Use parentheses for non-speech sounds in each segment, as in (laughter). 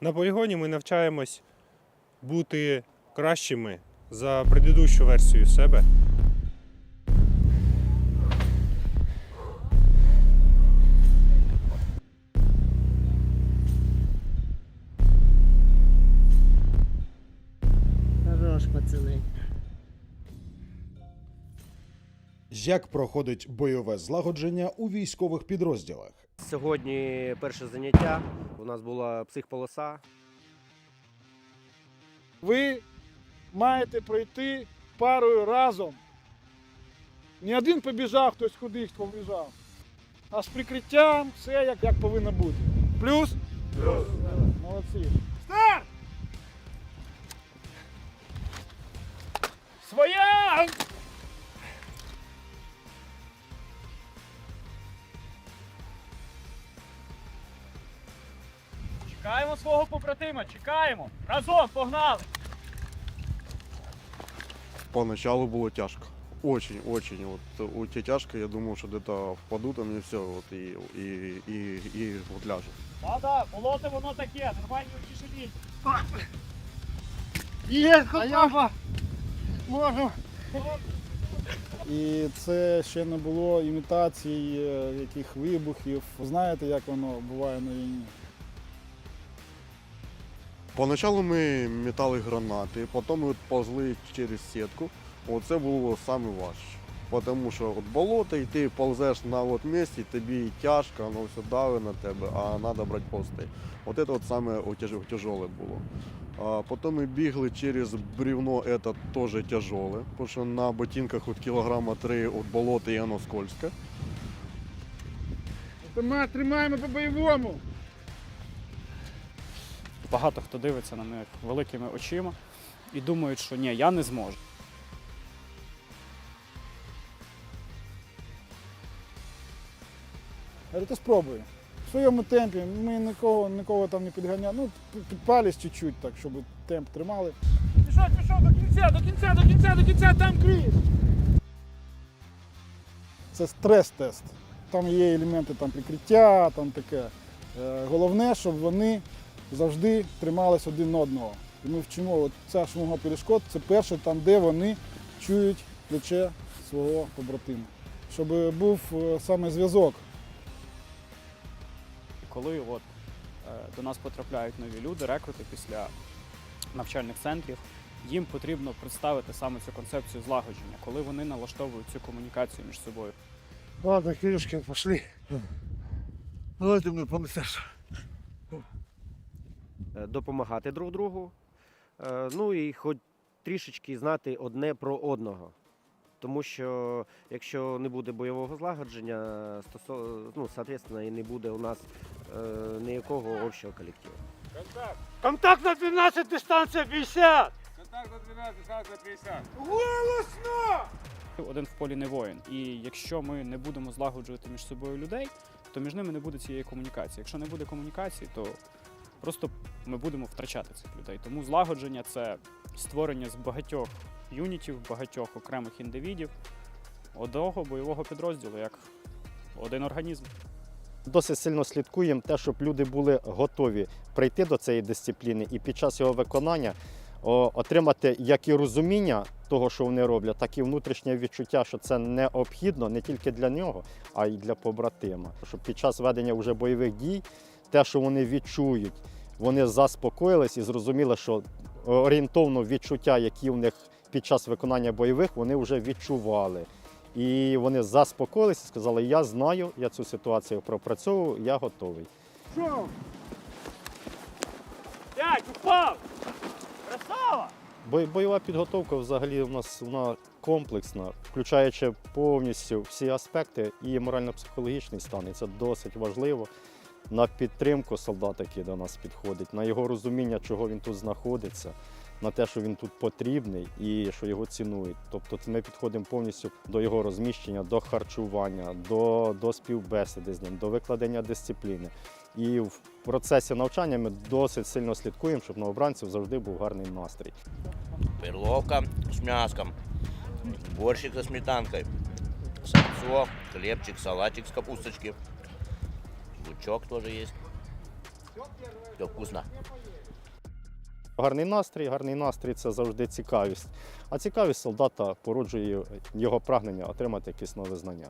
На полігоні ми навчаємось бути кращими за предыдущу версію себе. Хорош, пацани. Як проходить бойове злагодження у військових підрозділах? Сьогодні перше заняття. У нас була психполоса. Ви маєте пройти парою разом. Не один побіжав, хтось кудись побіжав. А з прикриттям все як, як повинно бути. Плюс? Плюс. Молодці. Старт! Своя! Чекаємо свого побратима, чекаємо. Разом, погнали! Поначалу было тяжко. Очень-очень. Вот у тяжко, я думал, что где-то впаду там и все, вот и, и, и, и вот ляжу. Да-да, болото воно таке, нормальні тишині. Є, хопа! Можу. І це ще не було імітацій е, яких вибухів. Знаєте, як воно буває на війні. Поначалу ми метали гранати, потім ми повзли через сітку. Оце було саме важче. Тому що от болото, і ти повзеш на от місці, тобі тяжко, воно все давить на тебе, а треба брати пости. От це от саме було. А потім ми бігли через бревно, це теж тяжеле, тому що на ботинках от кілограма три от болота і воно скользке. Тримаємо по бойовому. Багато хто дивиться на них великими очима і думають, що ні, я не зможу. Говорю, то спробуй. В своєму темпі ми нікого, нікого там не підганяли. Ну, підпались чуть-чуть, так, щоб темп тримали. Пішов, пішов до кінця, до кінця, до кінця, до кінця, там кріс. Це стрес-тест. Там є елементи там, прикриття, там таке. Е, Головне, щоб вони завжди тримались один одного. І ми вчимо, от ця шмуга перешкод це перше там, де вони чують плече свого побратима. Щоб був е, саме зв'язок Коли от, е, до нас потрапляють нові люди, рекрути після навчальних центрів, їм потрібно представити саме цю концепцію злагодження, коли вони налаштовують цю комунікацію між собою. Ладно, Кирюшкин, пошли. Давай ты мне понесешь. Е, допомагати друг другу. е, Ну і хоч трішечки знати одне про одного. Тому що якщо не буде бойового злагодження, стосо, ну, соответственно, і не буде у нас е, ніякого общого колективу. Контакт на 12, дистанція 50! Один в полі не воїн. І якщо ми не будемо злагоджувати між собою людей, то між ними не буде цієї комунікації. Якщо не буде комунікації, то просто ми будемо втрачати цих людей. Тому злагодження це створення з багатьох юнітів, багатьох окремих індивідів одного бойового підрозділу, як один організм. Досить сильно слідкуємо те, щоб люди були готові прийти до цієї дисципліни і під час його виконання отримати як і розуміння того, що вони роблять, так і внутрішнє відчуття, що це необхідно не тільки для нього, а й для побратима. Щоб під час ведення вже бойових дій те, що вони відчують, вони заспокоїлись і зрозуміли, що орієнтовно відчуття, які в них під час виконання бойових, вони вже відчували. І вони заспокоїлися і сказали, я знаю, я цю ситуацію пропрацьовую, я готовий. Що? П'ять, упав! Красава! Бой- Бойова підготовка взагалі у нас вона комплексна, включаючи повністю всі аспекти і морально-психологічний стан. І це досить важливо на підтримку солдата, який до нас підходить, на його розуміння, чого він тут знаходиться, на те, що він тут потрібний і що його цінують. Тобто ми підходимо повністю до його розміщення, до харчування, до, до співбесіди з ним, до викладення дисципліни. І в процесі навчання ми досить сильно слідкуємо, щоб на обранців завжди був гарний настрій. Перловка с мяском, борщик со сметанкой, сальцо, хлебчик, салатик с капусточки, лучок тоже есть. Все вкусно. Гарний настрій, гарний настрій це завжди цікавість. А цікавість солдата породжує його прагнення отримати якісь нове знання.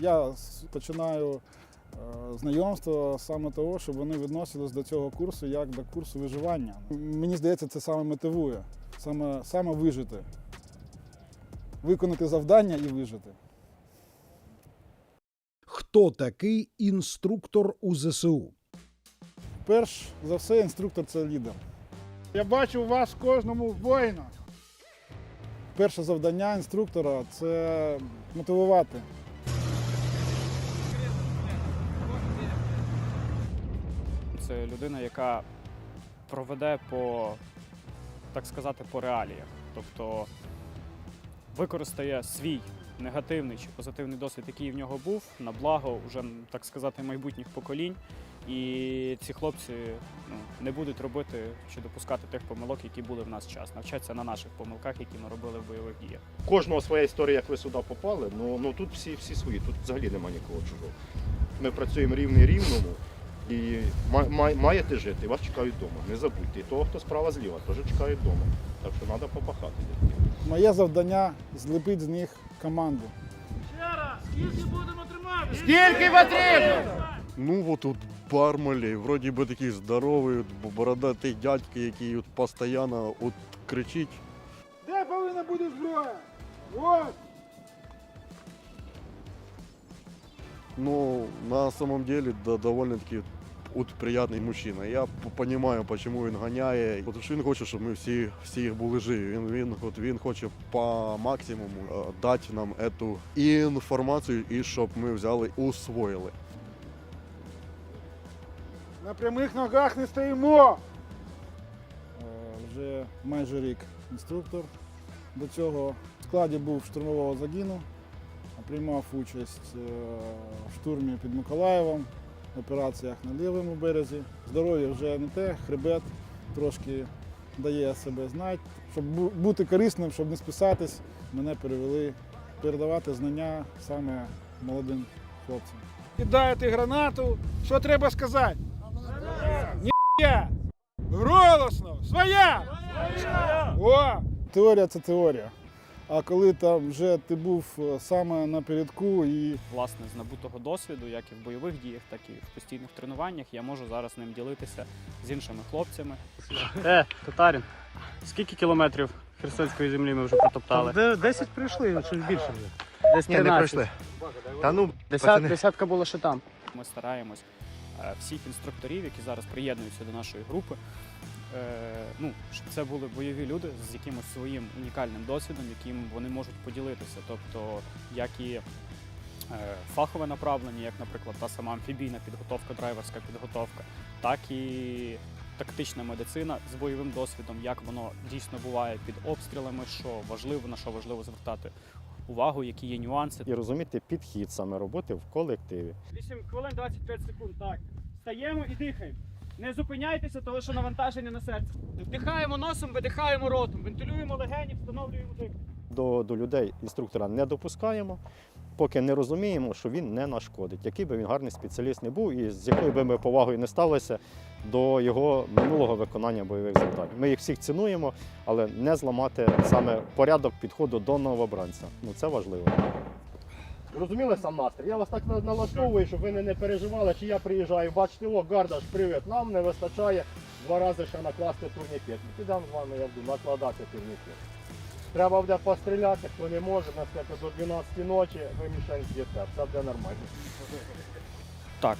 Я починаю е, знайомство саме того, щоб вони відносились до цього курсу як до курсу виживання. Мені здається, це саме мотивує, саме, саме вижити. Виконати завдання і вижити. Хто такий інструктор у ЗСУ? Перш за все, інструктор це лідер. Я бачу вас кожному воїна. Перше завдання інструктора це мотивувати. Це людина, яка проведе по, так сказати, по реаліях. Тобто використає свій негативний чи позитивний досвід, який в нього був, на благо вже, так сказати, майбутніх поколінь. І ці хлопці ну, не будуть робити чи допускати тих помилок, які були в нас час, навчаться на наших помилках, які ми робили в бойових діях. Кожного своя історія, як ви сюди попали, ну, ну тут всі, всі свої, тут взагалі немає нікого чужого. Ми працюємо рівний рівному і ма- ма- маєте жити, вас чекають вдома. Не забудьте. І того, хто справа зліва, теж чекають вдома. Так що треба попахати. Моє завдання зліпити з них команду. Скільки потрібно? Ну от тут бармалей, вроді би такий здоровий, от бородатий дядько, який от постійно от кричить. Де повинна бути зброя? Ось! Ну, на самом деле, да, довольно-таки от приятний мужчина. Я розумію, чому він ганяє. Що він хоче, щоб ми всі, всі були живі. Він, він, от, він хоче по максимуму е, дати нам цю інформацію і щоб ми взяли, усвоїли. На прямих ногах не стоїмо. Е, Вже майже рік інструктор. До цього в складі був штурмового загіну, приймав участь е, в штурмі під Миколаєвом, операціях на лівому березі. Здоров'я вже не те, хребет трошки дає себе знати. Щоб бути корисним, щоб не списатись, мене перевели передавати знання саме молодим хлопцям. Кидаєте гранату. Що треба сказати? Ні. Голосно! Своя! О! Теорія це теорія. А коли там вже ти був е, саме напередку і Власне, з набутого досвіду, як і в бойових діях, так і в постійних тренуваннях, я можу зараз ним ділитися з іншими хлопцями. Е, татарин. Скільки кілометрів херсонської землі ми вже протоптали? Десять прийшли, щось більше вже. Десь 13. Та ну, Десят, десятка було ще там. Ми стараємось е, всіх інструкторів, які зараз приєднуються до нашої групи, ну, щоб це були бойові люди з якимось своїм унікальним досвідом, яким вони можуть поділитися. Тобто, як і е, фахове направлення, як, наприклад, та сама амфібійна підготовка, драйверська підготовка, так і тактична медицина з бойовим досвідом, як воно дійсно буває під обстрілами, що важливо, на що важливо звертати увагу, які є нюанси. І розуміти підхід саме роботи в колективі. 8 хвилин 25 секунд. Так. Стаємо і дихаємо. Не зупиняйтеся, тому що навантаження на серце. Вдихаємо носом, видихаємо ротом, вентилюємо легені, встановлюємо дих. До, до людей інструктора не допускаємо, поки не розуміємо, що він не нашкодить, який би він гарний спеціаліст не був і з якою би ми повагою не ставилися до його минулого виконання бойових завдань. Ми їх всіх цінуємо, але не зламати саме порядок підходу до новобранця. Ну це важливо. Розуміли сам настрій? Я вас так налаштовую, щоб ви не, не переживали, чи я приїжджаю, бачите, о, Гардаш, привіт. Нам не вистачає два рази ще накласти турнікет. Підемо з вами, я буду накладати турнікет. Треба буде постріляти, хто не може, на сказати, до 12 ночі ви мішень з'їсте, все буде нормально. Так,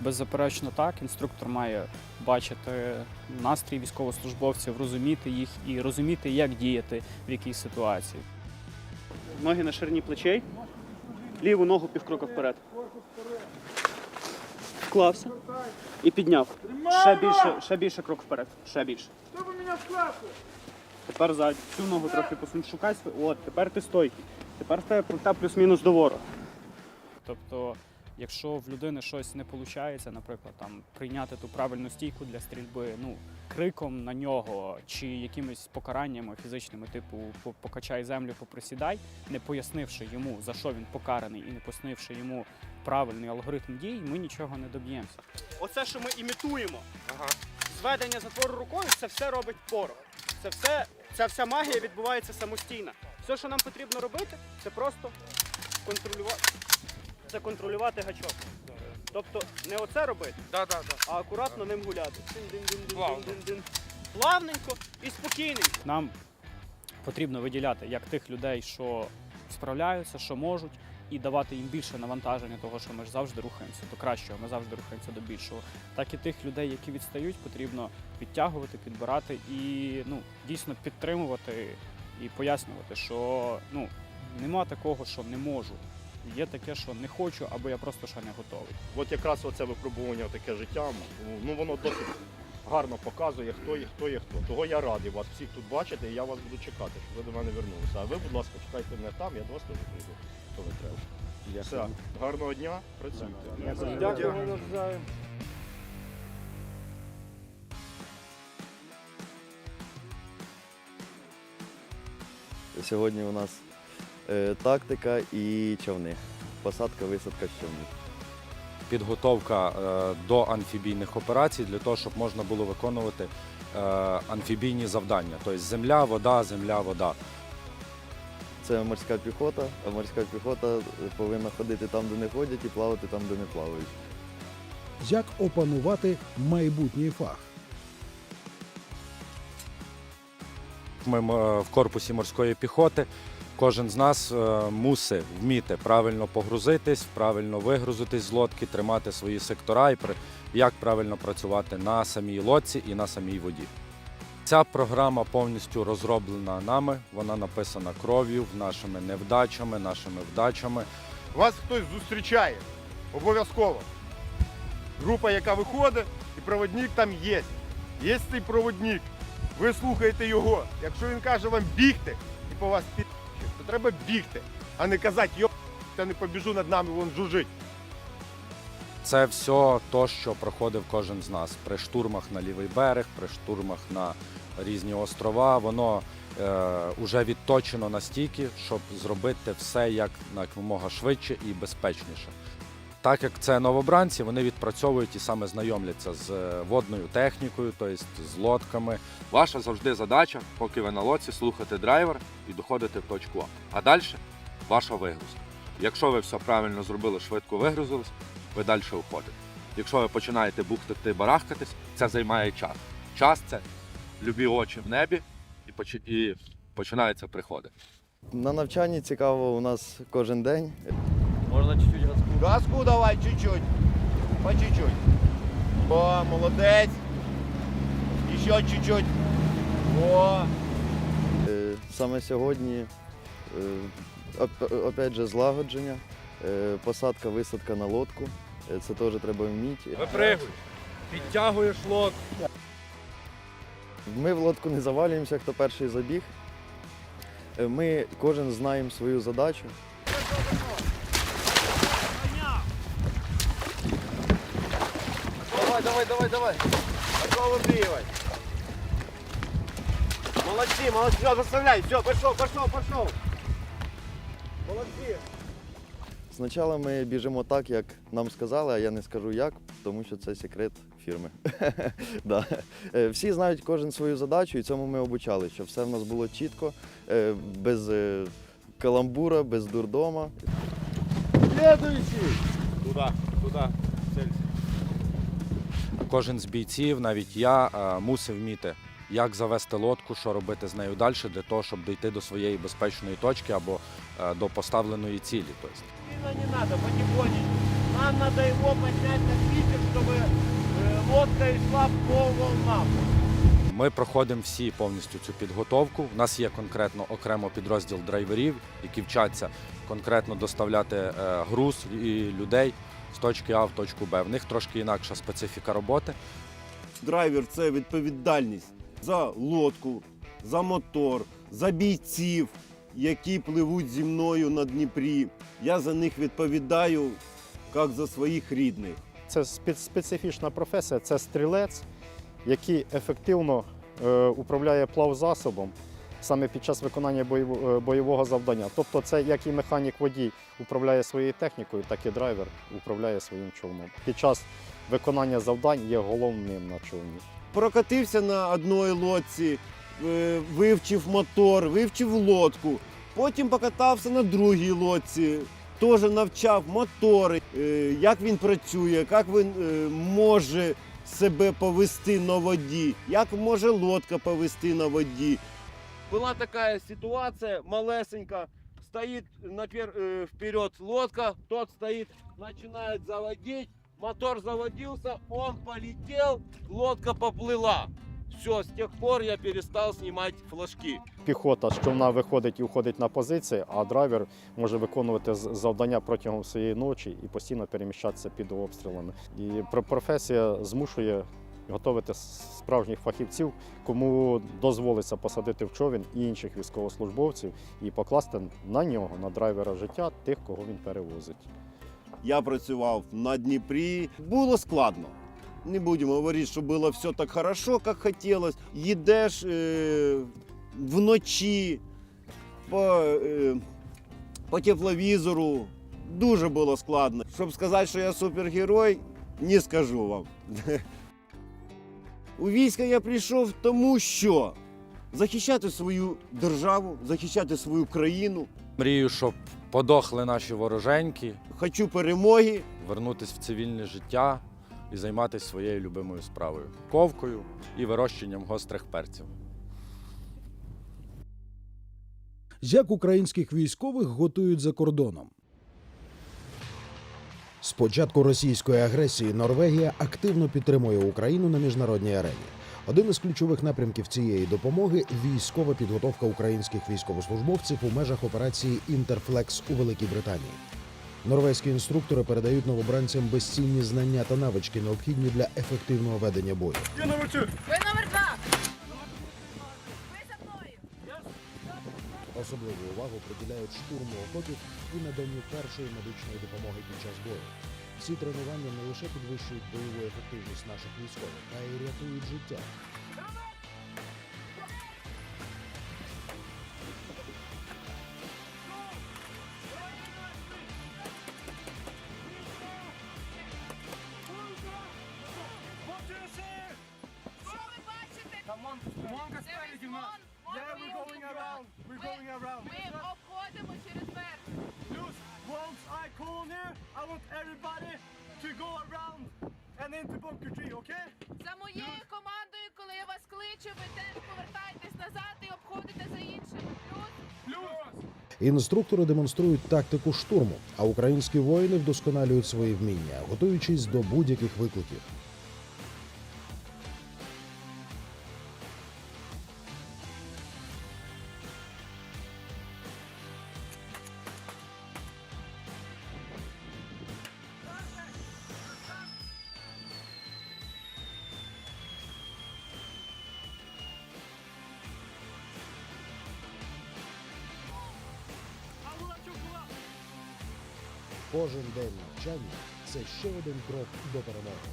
беззаперечно так. Інструктор має бачити настрій військовослужбовців, розуміти їх і розуміти, як діяти в якійсь ситуації. Ноги на ширині плечей. Ліву ногу півкрока вперед. Вклався і підняв. Ще більше, ще більше крок вперед. Ще більше. Тепер за цю ногу трохи посунь, шукай свою. От, тепер ти стойкий. Тепер в тебе плюс-мінус до ворога. Тобто Якщо в людини щось не виходить, наприклад, там прийняти ту правильну стійку для стрільби, ну криком на нього чи якимись покараннями фізичними, типу покачай землю, поприсідай, не пояснивши йому за що він покараний, і не пояснивши йому правильний алгоритм дій, ми нічого не доб'ємося. Оце, що ми імітуємо, зведення затвору рукою, це все робить порох. Це все, ця вся магія відбувається самостійно. Все, що нам потрібно робити, це просто контролювати, це контролювати гачок. Тобто не оце робити, а акуратно ним гуляти. Дин-дин-дин-дин-дин-дин. Плавненько і спокійненько. Нам потрібно виділяти як тих людей, що справляються, що можуть, і давати їм більше навантаження, того, що ми ж завжди рухаємося до кращого, ми завжди рухаємося до більшого. Так і тих людей, які відстають, потрібно підтягувати, підбирати і ну, дійсно підтримувати і пояснювати, що ну, нема такого, що не можу. Є таке, що не хочу, або я просто ще не готовий. От якраз оце випробування таке життя, ну воно досить гарно показує, хто є, хто є хто. Того я радий вас всіх тут бачити, і я вас буду чекати, щоб ви до мене вернулися. А ви, будь ласка, чекайте мене там, я до вас теж прийду, коли треба. Все, гарного дня, працюйте. Дякую. Сьогодні у нас тактика і човни. Посадка, висадка човнів. підготовка е, до амфібійних операцій для того, щоб можна було виконувати е, амфібійні завдання. Тобто земля, вода, земля, вода. Це морська піхота, а морська піхота повинна ходити там, де не ходять, і плавати там, де не плавають. Як опанувати майбутній фах? Ми е, в корпусі морської піхоти. Кожен з нас е, мусить вміти правильно погрузитись, правильно вигрузитись з лодки, тримати свої сектора і як правильно працювати на самій лодці і на самій воді. Ця програма повністю розроблена нами. Вона написана кров'ю, нашими невдачами, нашими вдачами. Вас хтось зустрічає. Обов'язково. Група, яка виходить, і проводник там є. Є цей проводник. Ви слухаєте його. Якщо він каже вам бігти і по вас під, то треба бігти, а не казати, йо, я не побіжу над нами, вон жужить. Це все то, що проходив кожен з нас при штурмах на лівий берег, при штурмах на різні острова. Воно е, вже відточено настільки, щоб зробити все як якомога швидше і безпечніше. Так як це новобранці, вони відпрацьовують і саме знайомляться з е, водною технікою, тобто з лодками. Ваша завжди задача, поки ви на лодці, слухати драйвер і доходити в точку А. А далі ваша вигрузка. Якщо ви все правильно зробили, швидко вигрузились, ви далі уходите. Якщо ви починаєте бухтати, барахкатись, це займає час. Час це любі очі в небі і, почи- і починаються приходи. На навчанні цікаво у нас кожен день. Можна чуть-чуть газку. Давай чуть-чуть. По чуть-чуть. О, молодець. І ще чуть-чуть. О. Е, Саме сьогодні, е, опять же, злагодження, е, посадка, висадка на лодку. Це теж треба вміти. Випригуй, підтягуєш лодку. Ми в лодку не завалюємося, хто перший забіг. Ми кожен знаємо свою задачу. Давай, давай, давай, давай. Пошел выбривай. Молодцы, молодцы. Все, заставляй. Все, пошел, пошел, пошел. Молодцы. Спочатку ми біжимо так, як нам сказали, а я не скажу як, тому що це секрет фірми. (laughs) да. Е, Всі знають кожен свою задачу, і цьому ми обучали, щоб все в нас було чітко, е, без е, каламбура, без дурдома. Следующий. Туди, туди, Кожен з бійців, навіть я, е, мусив вміти, як завести лодку, що робити з нею далі, для того, щоб дійти до своєї безпечної точки або е, до поставленої цілі. Тобто. Не потихонечку. Нам надо его поднять на питер, чтобы э, лодка шла по волнам. Ми проходимо всі повністю цю підготовку. У нас є конкретно окремо підрозділ драйверів, які вчаться конкретно доставляти е, груз і людей з точки А в точку Б. В них трошки інакша специфіка роботи. Драйвер це відповідальність за лодку, за мотор, за бійців, які пливуть зі мною на Дніпрі. Я за них відповідаю як за своїх рідних. Це спе- специфічна професія, це стрілець, який ефективно е, управляє плавзасобом саме під час виконання е, бойового завдання. Тобто це як і механік водій управляє своєю технікою, так і драйвер управляє своїм човном. Під час виконання завдань є головним на човні. Прокатився на одній лодці, е, вивчив мотор, вивчив лодку. Потім покатався на другій лодці, теж навчав мотори, е, як він працює, як він може себе повести на воді, як може лодка повести на воді. Була така ситуація малесенька, стоїть напер, е, вперед лодка, тот стоїть, починає заводити, мотор заводился, он полетел, лодка поплыла. Все, с тех пор я перестал снимать флажки. Піхота з човна виходить і уходить на позиції, а драйвер може виконувати завдання протягом всієї ночі і постійно переміщатися під обстрілами. І професія змушує готувати справжніх фахівців, кому дозволиться посадити в човен і інших військовослужбовців і покласти на нього, на драйвера життя тих, кого він перевозить. Я працював на Дніпрі. Було складно. Не будемо говорити, що було все так хорошо, як хотілося. Їдеш е, вночі по, е, по тепловізору. Дуже було складно. Щоб сказати, що я супергерой, не скажу вам. У військо я прийшов тому, що захищати свою державу, захищати свою країну. Мрію, щоб подохли наші вороженьки, Хочу перемоги. вернутися в цивільне життя і займатися своєю любимою справою ковкою і вирощенням гострих перців. Як українських військових готують за кордоном? З початку російської агресії Норвегія активно підтримує Україну на міжнародній арені. Один із ключових напрямків цієї допомоги військова підготовка українських військовослужбовців у межах операції Інтерфлекс у Великій Британії. Норвезькі інструктори передають новобранцям безцінні знання та навички, необхідні для ефективного ведення бою. Ви номер Особливу увагу приділяють штурму окопів і наданню першої медичної допомоги під час бою. Ці тренування не лише підвищують бойову ефективність наших військових, а й рятують життя. За моєю командою, коли я вас кличу, ви теж повертаєтесь назад і обходите за іншими. Плюс. Інструктори демонструють тактику штурму, а українські воїни вдосконалюють свої вміння, готуючись до будь-яких викликів. Кожен день навчання це ще один крок до перемоги.